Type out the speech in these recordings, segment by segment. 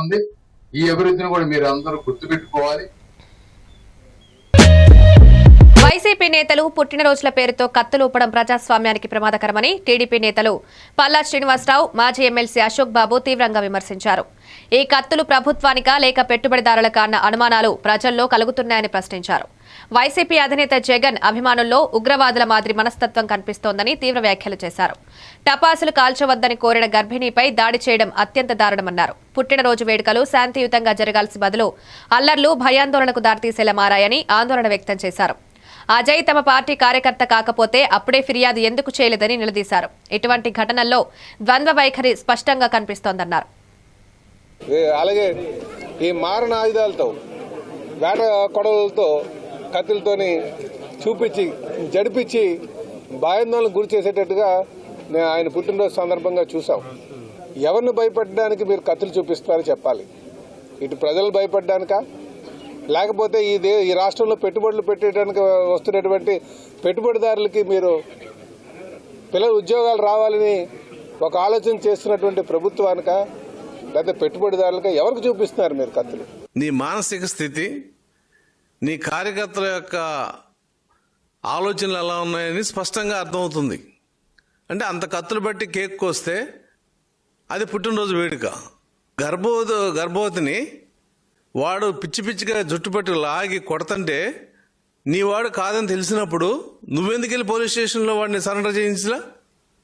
ఉంది ఈ అభివృద్ధిని కూడా మీరు అందరూ గుర్తుపెట్టుకోవాలి. వైసీపీ నేతలు పుట్టినరోజుల పేరుతో కత్తులూపడం ప్రజాస్వామ్యానికి ప్రమాదకరమని టీడీపీ నేతలు పల్లా శ్రీనివాసరావు మాజీ ఎమ్మెల్సీ అశోక్ బాబు తీవ్రంగా విమర్శించారు. ఈ కత్తులు ప్రభుత్వానికా లేక పెట్టుబడిదారులకా అన్న అనుమానాలు ప్రజల్లో కలుగుతున్నాయని ప్రశ్నించారు. వైసీపీ అధినేత జగన్ అభిమానుల్లో ఉగ్రవాదుల మాదిరి మనస్తత్వం కనిపిస్తోందని తీవ్ర వ్యాఖ్యలు చేశారు. టపాసులు కాల్చవద్దని కోరిన గర్భిణీపై దాడి చేయడం అత్యంత దారుణమన్నారు. పుట్టినరోజు వేడుకలు శాంతియుతంగా జరగాల్సి బదులు అల్లర్లు భయాందోళనకు దారితీసేలా మారాయని ఆందోళన వ్యక్తం చేశారు. అజయ్ తమ పార్టీ కార్యకర్త కాకపోతే అప్పుడే ఫిర్యాదు ఎందుకు చేయలేదని నిలదీశారు. ఇటువంటి ఘటనల్లో ద్వంద్వ వైఖరి స్పష్టంగా కనిపిస్తోందన్నారు. అలాగే ఈ మారణ ఆయుధాలతో వేట కొడవలతో కత్తులతోని చూపించి జడిపించి భయాందోళన గురి చేసేటట్టుగా నేను ఆయన పుట్టినరోజు సందర్భంగా చూసాం ఎవరిని భయపడడానికి మీరు కత్తులు చూపిస్తారో చెప్పాలి. ఇటు ప్రజలు భయపడడానికా? లేకపోతే ఈ దే ఈ రాష్ట్రంలో పెట్టుబడులు పెట్టడానికి వస్తున్నటువంటి పెట్టుబడిదారులకి మీరు పిల్లల ఉద్యోగాలు రావాలని ఒక ఆలోచన చేస్తున్నటువంటి ప్రభుత్వానికా లేకపోతే పెట్టుబడిదారులక ఎవరికి చూపిస్తున్నారు మీరు కత్తులు? నీ మానసిక స్థితి నీ కార్యకర్తల యొక్క ఆలోచనలు ఎలా ఉన్నాయని స్పష్టంగా అర్థమవుతుంది. అంటే అంత కత్తులు బట్టి కేక్ కోస్తే అది పుట్టినరోజు వేడుక. గర్భవతి గర్భవతిని వాడు పిచ్చి పిచ్చిగా జుట్టు పెట్టి లాగి కొడతంటే నీ వాడు కాదని తెలిసినప్పుడు నువ్వెందుకు వెళ్ళి పోలీస్ స్టేషన్లో వాడిని సరెండర్ చేయించలా?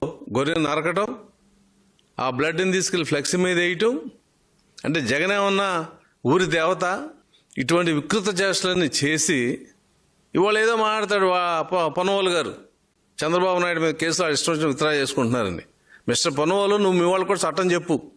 గొర్రెను నరకటం ఆ బ్లడ్ని తీసుకెళ్ళి ఫ్లెక్సీ మీద వేయటం అంటే జగన్ ఏమన్నా ఊరి దేవత ఇటువంటి వికృత చేష్టలన్నీ చేసి ఇవాళ ఏదో మాట్లాడతాడు వా గారు. చంద్రబాబు నాయుడు మీద కేసులు ఇష్టం వచ్చిన విత్డ్రా చేసుకుంటున్నారని. మిస్టర్ పొన్నవాళ్ళు నువ్వు మీ వాళ్ళు కూడా చట్టం చెప్పు.